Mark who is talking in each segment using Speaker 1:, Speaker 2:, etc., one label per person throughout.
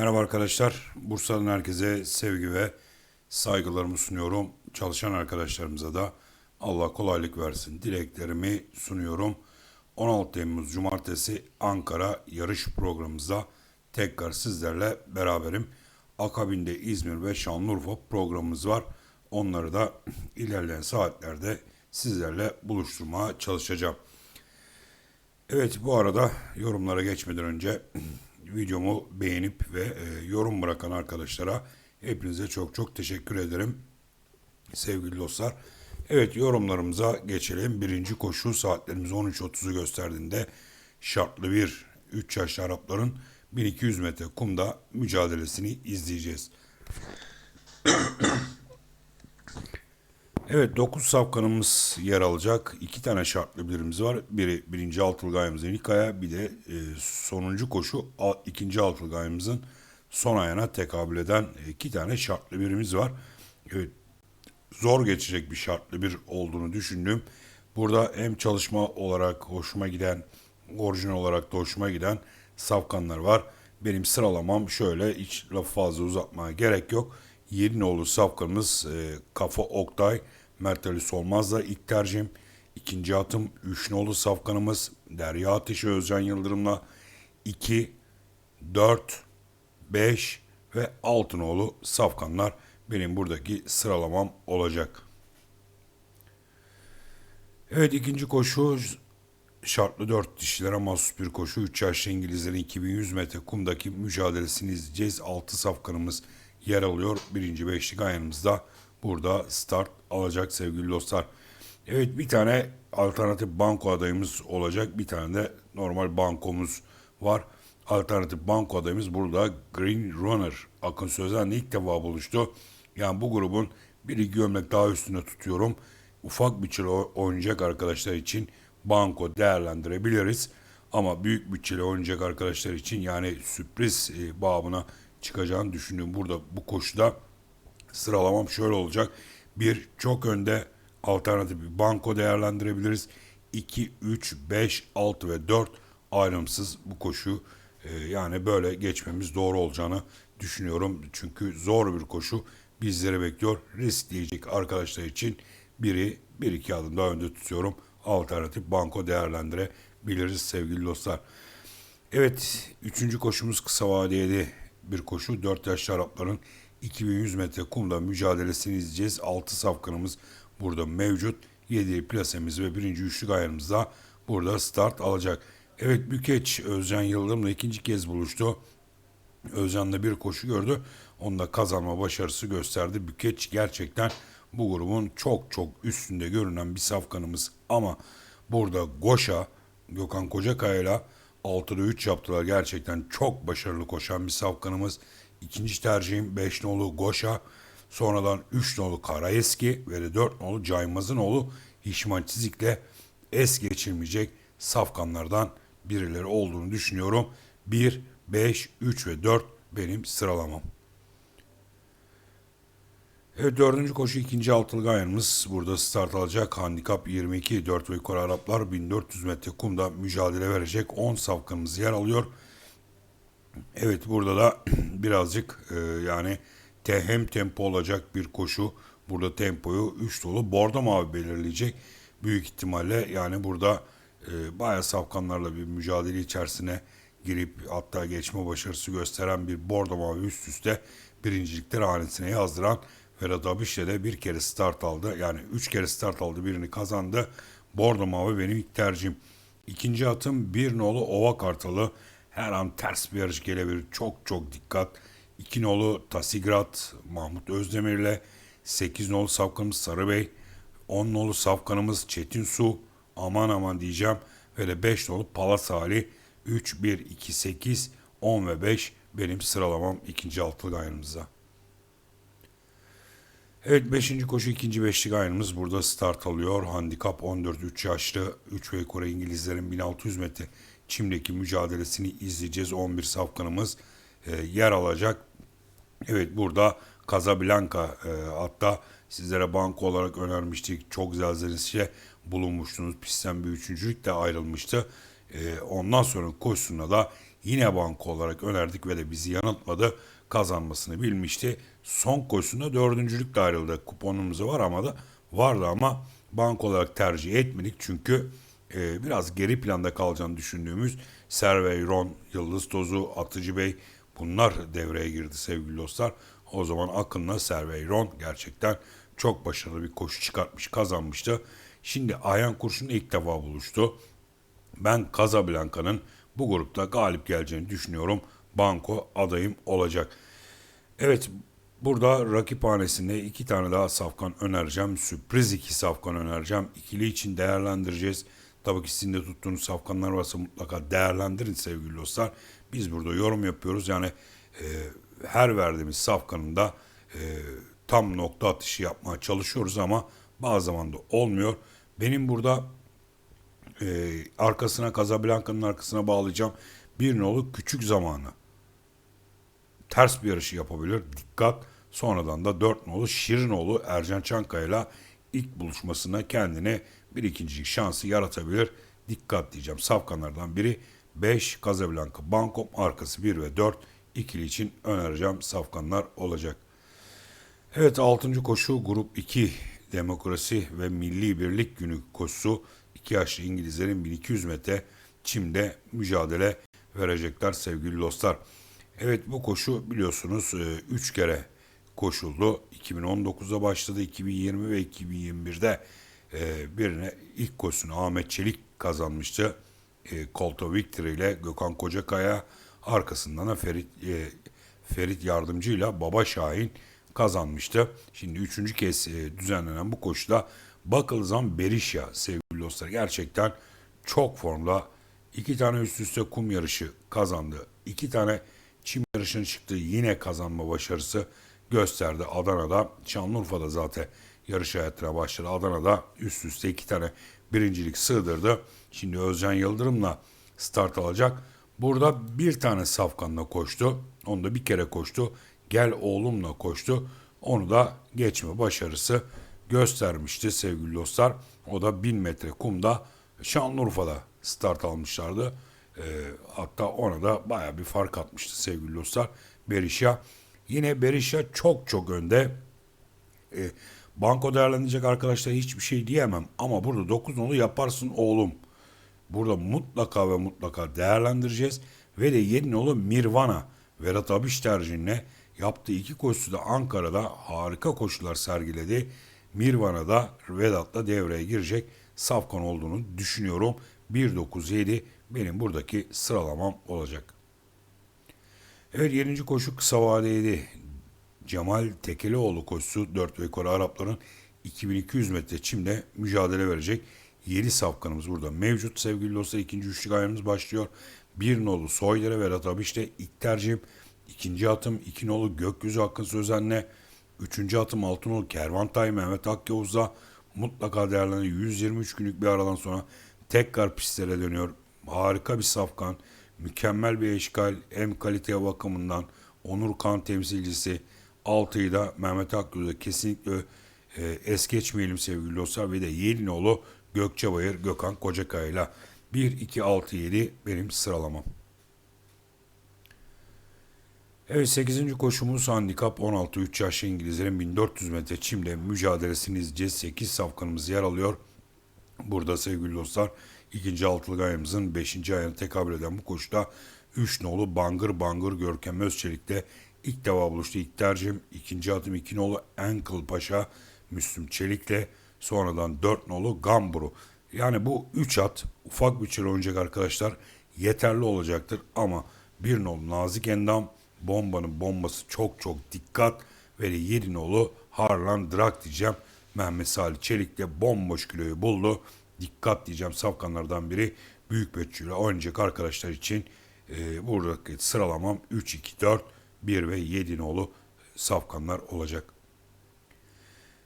Speaker 1: Merhaba arkadaşlar. Bursa'dan herkese sevgi ve saygılarımı sunuyorum. Çalışan arkadaşlarımıza da Allah kolaylık versin. Dileklerimi sunuyorum. 16 Temmuz Cumartesi Ankara yarış programımızda tekrar sizlerle beraberim. Akabinde İzmir ve Şanlıurfa programımız var. Onları da ilerleyen saatlerde sizlerle buluşturmaya çalışacağım. Evet bu arada yorumlara geçmeden önce videomu beğenip ve e, yorum bırakan arkadaşlara hepinize çok çok teşekkür ederim sevgili dostlar. Evet yorumlarımıza geçelim. Birinci koşu saatlerimiz 13.30'u gösterdiğinde şartlı bir 3 yaşlı Arapların 1200 metre kumda mücadelesini izleyeceğiz. Evet 9 safkanımız yer alacak. İki tane şartlı birimiz var. Biri birinci altılı ayımızın ilk aya bir de e, sonuncu koşu a, ikinci altılı son ayına tekabül eden iki tane şartlı birimiz var. Evet zor geçecek bir şartlı bir olduğunu düşündüm. Burada hem çalışma olarak hoşuma giden, orijinal olarak da hoşuma giden safkanlar var. Benim sıralamam şöyle hiç lafı fazla uzatmaya gerek yok. Yedinoğlu safkanımız e, Kafa Oktay, Mert Ali Solmaz'la ilk tercihim. İkinci atım Üçnoğlu safkanımız Derya Ateşi Özcan Yıldırım'la 2, 4, 5 ve Altınoğlu safkanlar benim buradaki sıralamam olacak. Evet ikinci koşu şartlı dört dişilere mahsus bir koşu. 3 yaşlı İngilizlerin 2100 metre kumdaki mücadelesini izleyeceğiz. 6 safkanımız yer alıyor. Birinci beşlik ayağımızda burada start alacak sevgili dostlar. Evet bir tane alternatif banko adayımız olacak. Bir tane de normal bankomuz var. Alternatif banko adayımız burada Green Runner. Akın Sözen'le ilk defa buluştu. Yani bu grubun bir iki gömlek daha üstüne tutuyorum. Ufak bütçeli oynayacak arkadaşlar için banko değerlendirebiliriz. Ama büyük bütçeli oynayacak arkadaşlar için yani sürpriz e, babına çıkacağını düşündüğüm burada bu koşuda sıralamam şöyle olacak. Bir çok önde alternatif bir banko değerlendirebiliriz. 2, 3, 5, 6 ve 4 ayrımsız bu koşu e, yani böyle geçmemiz doğru olacağını düşünüyorum. Çünkü zor bir koşu bizleri bekliyor. Risk arkadaşlar için biri bir iki adım daha önde tutuyorum. Alternatif banko değerlendirebiliriz sevgili dostlar. Evet, üçüncü koşumuz kısa vadeli bir koşu. 4 yaşlı Arapların 2100 metre kumda mücadelesini izleyeceğiz. 6 safkanımız burada mevcut. 7 plasemiz ve birinci üçlük ayarımız da burada start alacak. Evet Bükeç Özcan Yıldırım'la ikinci kez buluştu. Özcan'la bir koşu gördü. Onda kazanma başarısı gösterdi. Bükeç gerçekten bu grubun çok çok üstünde görünen bir safkanımız. Ama burada Goşa, Gökhan Kocakaya ile 6'da 3 yaptılar. Gerçekten çok başarılı koşan bir safkanımız. İkinci tercihim 5 nolu Goşa. Sonradan 3 nolu Karaeski ve de 4 nolu Caymaz'ın oğlu Hişman Çizik'le es geçilmeyecek safkanlardan birileri olduğunu düşünüyorum. 1, 5, 3 ve 4 benim sıralamam. Evet dördüncü koşu ikinci altılı burada start alacak. Handikap 22 4 ve yukarı Araplar 1400 metre kumda mücadele verecek. 10 safkanımız yer alıyor. Evet burada da birazcık e, yani te, hem tempo olacak bir koşu. Burada tempoyu 3 dolu bordo mavi belirleyecek. Büyük ihtimalle yani burada e, bayağı safkanlarla bir mücadele içerisine girip hatta geçme başarısı gösteren bir bordo mavi üst üste birincilikler hanesine yazdıran Ferhat Abiş'le de bir kere start aldı. Yani üç kere start aldı birini kazandı. Bordo mavi benim ilk tercihim. İkinci atım bir nolu Ova Kartalı. Her an ters bir yarış gelebilir. Çok çok dikkat. İki nolu Tasigrat Mahmut Özdemir'le. Sekiz nolu Safkanımız Sarıbey. On nolu Safkanımız Çetin Su. Aman aman diyeceğim. Ve de beş nolu Palas Ali. 3, 1, 2, 8, 10 ve 5 benim sıralamam ikinci altılı gayrımızda. Evet 5. koşu ikinci beşlik ayınımız burada start alıyor. Handikap 14 3 yaşlı 3 ve Kore İngilizlerin 1600 metre çimdeki mücadelesini izleyeceğiz. 11 safkanımız e, yer alacak. Evet burada Casablanca e, hatta sizlere banko olarak önermiştik. Çok zelzelesiyle bulunmuştunuz. Pistten bir üçüncülük de ayrılmıştı. E, ondan sonra koşusuna da yine banko olarak önerdik ve de bizi yanıltmadı. Kazanmasını bilmişti. Son koşusunda dördüncülükle ayrıldı. Kuponumuz var ama da vardı ama banko olarak tercih etmedik. Çünkü e, biraz geri planda kalacağını düşündüğümüz Serveyron, Yıldız Tozu, Atıcı Bey bunlar devreye girdi sevgili dostlar. O zaman Akın'la Serveyron gerçekten çok başarılı bir koşu çıkartmış, kazanmıştı. Şimdi Ayhan Kurşun'la ilk defa buluştu. Ben Casablanca'nın bu grupta galip geleceğini düşünüyorum. Banko adayım olacak. Evet burada rakip hanesinde iki tane daha safkan önereceğim. Sürpriz iki safkan önereceğim. İkili için değerlendireceğiz. Tabii ki sizin de tuttuğunuz safkanlar varsa mutlaka değerlendirin sevgili dostlar. Biz burada yorum yapıyoruz. Yani e, her verdiğimiz safkanın da e, tam nokta atışı yapmaya çalışıyoruz ama bazı zaman da olmuyor. Benim burada e, arkasına Casablanca'nın arkasına bağlayacağım. Bir nolu küçük zamanı. Ters bir yarışı yapabilir. Dikkat. Sonradan da dört nolu Şirinoğlu Ercan Çankaya ile ilk buluşmasına kendine bir ikincilik şansı yaratabilir. Dikkat diyeceğim. Safkanlardan biri 5 Casablanca Bankom arkası 1 ve 4 ikili için önereceğim safkanlar olacak. Evet 6. koşu grup 2 demokrasi ve milli birlik günü koşusu 2 yaşlı İngilizlerin 1200 metre çimde mücadele verecekler sevgili dostlar. Evet bu koşu biliyorsunuz 3 kere koşuldu. 2019'da başladı, 2020 ve 2021'de e, birine ilk koşusunu Ahmet Çelik kazanmıştı. E, Colto Victory ile Gökhan Kocakaya arkasından da Ferit e, Ferit yardımcıyla Baba Şahin kazanmıştı. Şimdi üçüncü kez e, düzenlenen bu koşuda bakıldığı zaman Berisha sevgili dostlar gerçekten çok formda. İki tane üst üste kum yarışı kazandı. İki tane çim yarışının çıktığı yine kazanma başarısı gösterdi Adana'da. Şanlıurfa'da zaten yarış hayatına başladı. Adana'da üst üste iki tane birincilik sığdırdı. Şimdi Özcan Yıldırım'la start alacak. Burada bir tane safkanla koştu. Onu da bir kere koştu. Gel oğlumla koştu. Onu da geçme başarısı göstermişti sevgili dostlar. O da 1000 metre kumda Şanlıurfa'da start almışlardı. E, hatta ona da baya bir fark atmıştı sevgili dostlar. Berisha. Yine Berisha çok çok önde. E, banko değerlendirecek arkadaşlar hiçbir şey diyemem. Ama burada 9 nolu yaparsın oğlum. Burada mutlaka ve mutlaka değerlendireceğiz. Ve de 7 nolu Mirvana. Vedat Abiş tercihine yaptığı iki koşusu da Ankara'da harika koşular sergiledi. Mirvana'da Vedat'la devreye girecek safkan olduğunu düşünüyorum. 1.97 benim buradaki sıralamam olacak. Evet 7. koşu kısa vadeydi. Cemal Tekelioğlu koşusu 4 ve yukarı Arapların 2200 metre çimde mücadele verecek. 7 safkanımız burada mevcut sevgili dostlar. ikinci üçlük ayarımız başlıyor. Bir nolu Soydere ve Ratabiş'te ilk tercihim. ikinci atım iki nolu Gökyüzü Hakkı Sözen'le. Üçüncü atım altı nolu Kervantay Mehmet Akyavuz'da mutlaka değerleniyor. 123 günlük bir aradan sonra tekrar pistlere dönüyor. Harika bir safkan. Mükemmel bir eşkal. Hem kalite bakımından Onur Kan temsilcisi. Altıyı da Mehmet Akgül'de kesinlikle e, es geçmeyelim sevgili dostlar. Ve de Yelinoğlu Gökçebayır Gökhan Kocakaya ile 1, 2, 6, 7 benim sıralamam. Evet 8. koşumuz handikap 16 3 yaşlı İngilizlerin 1400 metre çimle mücadelesini izleyeceğiz. 8 safkanımız yer alıyor. Burada sevgili dostlar ikinci altılı ayımızın 5. ayına tekabül eden bu koşuda 3 nolu Bangır Bangır Görkem Özçelik'te ilk defa buluştu. İlk tercihim ikinci adım 2 nolu Ankle Paşa Müslüm Çelik'le sonradan 4 nolu Gamburu. Yani bu 3 at ufak bütçeli oynayacak arkadaşlar yeterli olacaktır ama bir nolu Nazik Endam bombanın bombası çok çok dikkat ve 7 nolu Harlan Drak diyeceğim. Mehmet Salih Çelik de bomboş kiloyu buldu. Dikkat diyeceğim safkanlardan biri büyük bütçeyle oynayacak arkadaşlar için e, buradaki sıralamam 3, 2, 4, 1 ve 7 nolu safkanlar olacak.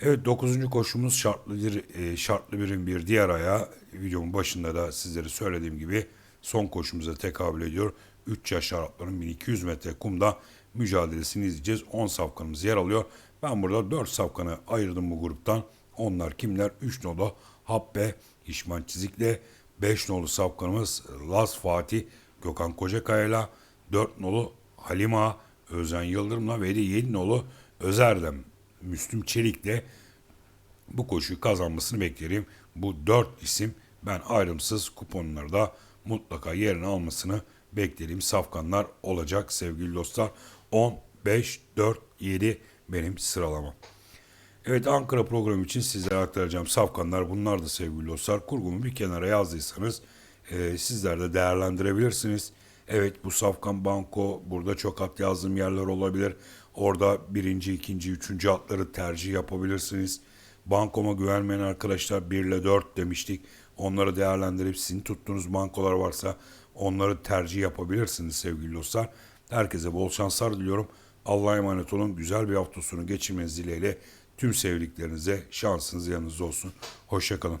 Speaker 1: Evet 9. koşumuz şartlı bir, e, şartlı birin bir diğer ayağı videomun başında da sizlere söylediğim gibi son koşumuza tekabül ediyor. 3 yaş Arapların 1200 metre kumda mücadelesini izleyeceğiz. 10 safkanımız yer alıyor. Ben burada 4 safkanı ayırdım bu gruptan. Onlar kimler? 3 noda Habbe, İşman Çizik'le 5 nolu safkanımız Las Fatih Gökhan Kocakaya'yla 4 nolu Halima Özen Yıldırım'la ve de 7 nolu Özerdem Müslüm Çelik'le bu koşuyu kazanmasını beklerim. Bu 4 isim ben ayrımsız kuponlarda mutlaka yerini almasını beklerim. Safkanlar olacak sevgili dostlar. 10, 5, 4, 7 benim sıralamam. Evet Ankara programı için sizlere aktaracağım safkanlar bunlar da sevgili dostlar. Kurgumu bir kenara yazdıysanız e, sizler de değerlendirebilirsiniz. Evet bu safkan banko burada çok at yazdığım yerler olabilir. Orada birinci, ikinci, üçüncü atları tercih yapabilirsiniz. Bankoma güvenmeyen arkadaşlar 1 ile 4 demiştik. Onları değerlendirip sizin tuttuğunuz bankolar varsa onları tercih yapabilirsiniz sevgili dostlar. Herkese bol şanslar diliyorum. Allah'a emanet olun. Güzel bir hafta sonu geçirmeniz dileğiyle tüm sevdiklerinize şansınız yanınızda olsun. Hoşçakalın.